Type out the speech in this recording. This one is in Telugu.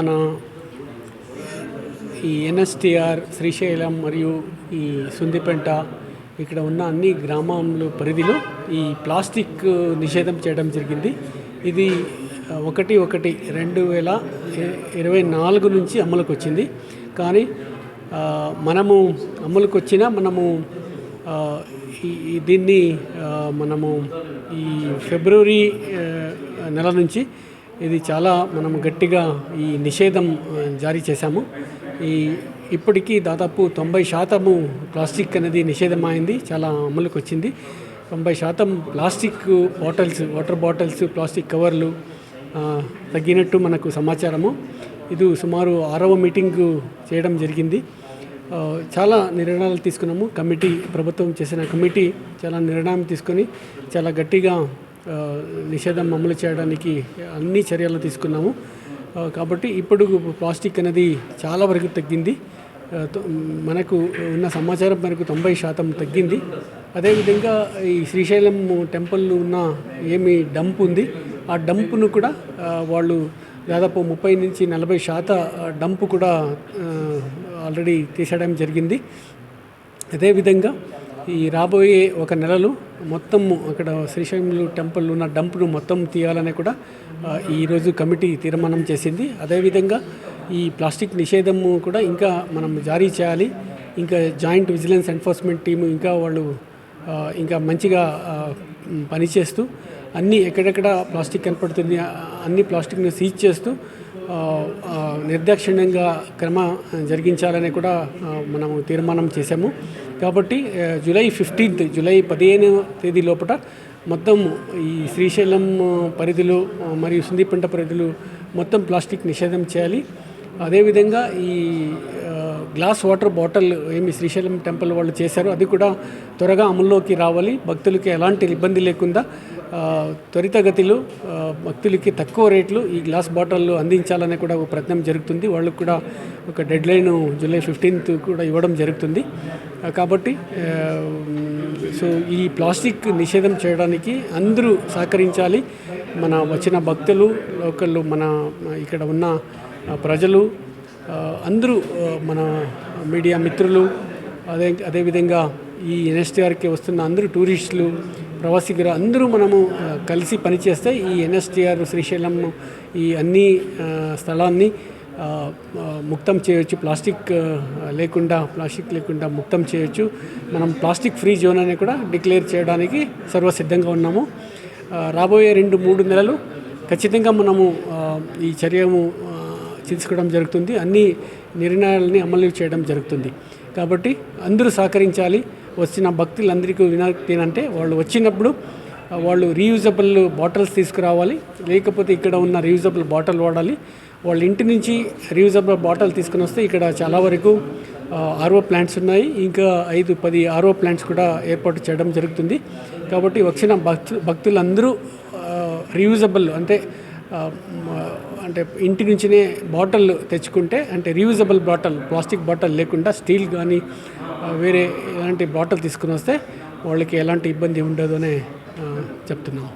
మన ఈ ఎన్ఎస్టిఆర్ శ్రీశైలం మరియు ఈ సుందిపెంట ఇక్కడ ఉన్న అన్ని గ్రామాల పరిధిలో ఈ ప్లాస్టిక్ నిషేధం చేయడం జరిగింది. ఇది ఒకటి ఒకటి రెండు వేల ఇరవై నాలుగు నుంచి అమలుకు వచ్చింది కానీ మనము అమలుకు వచ్చిన మనము దీన్ని మనము ఈ ఫిబ్రవరి నెల నుంచి ఇది చాలా మనం గట్టిగా ఈ నిషేధం జారీ చేశాము. ఈ ఇప్పటికీ దాదాపు తొంభై శాతము ప్లాస్టిక్ అనేది నిషేధమైంది చాలా అమలుకి వచ్చింది. తొంభై శాతం plastic bottles water bottles plastic కవర్లు తగ్గినట్టు మనకు సమాచారము. ఇది సుమారు ఆరవ మీటింగ్ చేయడం జరిగింది. చాలా నిర్ణయాలు తీసుకున్నాము. కమిటీ ప్రభుత్వం చేసిన కమిటీ చాలా నిర్ణయం తీసుకొని చాలా గట్టిగా నిషేధం అమలు చేయడానికి అన్ని చర్యలు తీసుకున్నాము. కాబట్టి ఇప్పుడు ప్లాస్టిక్ అనేది చాలా వరకు తగ్గింది. మనకు ఉన్న సమాచారం మనకు తొంభై శాతం తగ్గింది. అదేవిధంగా ఈ శ్రీశైలం టెంపుల్ ఉన్న ఏమి డంప్ ఉంది ఆ డంప్ను కూడా వాళ్ళు దాదాపు ముప్పై నుంచి నలభై శాత డంప్ కూడా ఆల్రెడీ తీసేయడం జరిగింది. అదేవిధంగా ఈ రాబోయే ఒక నెలలు మొత్తం అక్కడ శ్రీశైలంలో టెంపుల్ ఉన్న డంప్ను మొత్తం తీయాలని కూడా ఈరోజు కమిటీ తీర్మానం చేసింది. అదేవిధంగా ఈ ప్లాస్టిక్ నిషేధము కూడా ఇంకా మనం జారీ చేయాలి. ఇంకా జాయింట్ విజిలెన్స్ ఎన్ఫోర్స్మెంట్ టీము ఇంకా వాళ్ళు ఇంకా మంచిగా పనిచేస్తూ అన్ని ఎక్కడెక్కడ ప్లాస్టిక్ కనపడుతుంది అన్ని ప్లాస్టిక్ను సీజ్ చేస్తూ నిర్దాక్షిణ్యంగా క్రమ జరిగించాలని కూడా మనము తీర్మానం చేశాము. కాబట్టి జూలై ఫిఫ్టీన్త్ జూలై పదిహేను తేదీ లోపల మొత్తం ఈ శ్రీశైలం పరిధిలో మరియు సుందీపంట పరిధిలో మొత్తం ప్లాస్టిక్ నిషేధం చేయాలి. అదేవిధంగా ఈ గ్లాస్ వాటర్ బాటిల్ ఏమి శ్రీశైలం టెంపుల్ వాళ్ళు చేశారు అది కూడా త్వరగా అమల్లోకి రావాలి. భక్తులకి ఎలాంటి ఇబ్బంది లేకుండా త్వరితగతిలో భక్తులకి తక్కువ రేట్లు ఈ గ్లాస్ బాటిల్ అందించాలనే కూడా ఒక ప్రయత్నం జరుగుతుంది. వాళ్ళకు కూడా ఒక డెడ్ లైన్ జూలై ఫిఫ్టీన్త్ కూడా ఇవ్వడం జరుగుతుంది. కాబట్టి సో ఈ ప్లాస్టిక్ నిషేధం చేయడానికి అందరూ సహకరించాలి. మన వచ్చిన భక్తులు లోకల్ మన ఇక్కడ ఉన్న ప్రజలు అందరూ మన మీడియా మిత్రులు అదే అదేవిధంగా ఈ ఎన్ఎస్టీఆర్కి వస్తున్న అందరూ టూరిస్టులు ప్రవాసికులు అందరూ మనము కలిసి పనిచేస్తే ఈ ఎన్ఎస్టీఆర్ శ్రీశైలం ఈ అన్ని స్థలాన్ని ముక్తం చేయొచ్చు. ప్లాస్టిక్ లేకుండా ప్లాస్టిక్ లేకుండా ముక్తం చేయొచ్చు. మనం ప్లాస్టిక్ ఫ్రీ జోన్ అని కూడా డిక్లేర్ చేయడానికి సర్వసిద్ధంగా ఉన్నాము. రాబోయే రెండు మూడు నెలలు ఖచ్చితంగా మనము ఈ చర్యము తీసుకోవడం జరుగుతుంది. అన్ని నిర్ణయాలని అమలు చేయడం జరుగుతుంది. కాబట్టి అందరూ సహకరించాలి. వచ్చిన భక్తులందరికీ వినతి అంటే వాళ్ళు వచ్చినప్పుడు వాళ్ళు రీయూజబుల్ బాటిల్స్ తీసుకురావాలి. లేకపోతే ఇక్కడ ఉన్న రీయూజబుల్ బాటిల్ వాడాలి. వాళ్ళ ఇంటి నుంచి రీయూజబుల్ బాటిల్ తీసుకుని వస్తే ఇక్కడ చాలా వరకు ఆర్ఓ ప్లాంట్స్ ఉన్నాయి. ఇంకా ఐదు పది ఆర్ఓ ప్లాంట్స్ కూడా ఏర్పాటు చేయడం జరుగుతుంది. కాబట్టి వచ్చిన భక్తు భక్తులందరూ రీయూజబుల్ అంటే అంటే ఇంటి నుంచినే బాటిల్ తెచ్చుకుంటే అంటే రీయూజబుల్ బాటిల్ ప్లాస్టిక్ బాటిల్ లేకుండా స్టీల్ కానీ వేరే ఎలాంటి బాటిల్ తీసుకుని వస్తే వాళ్ళకి ఎలాంటి ఇబ్బంది ఉండదు అనే చెప్తున్నాం.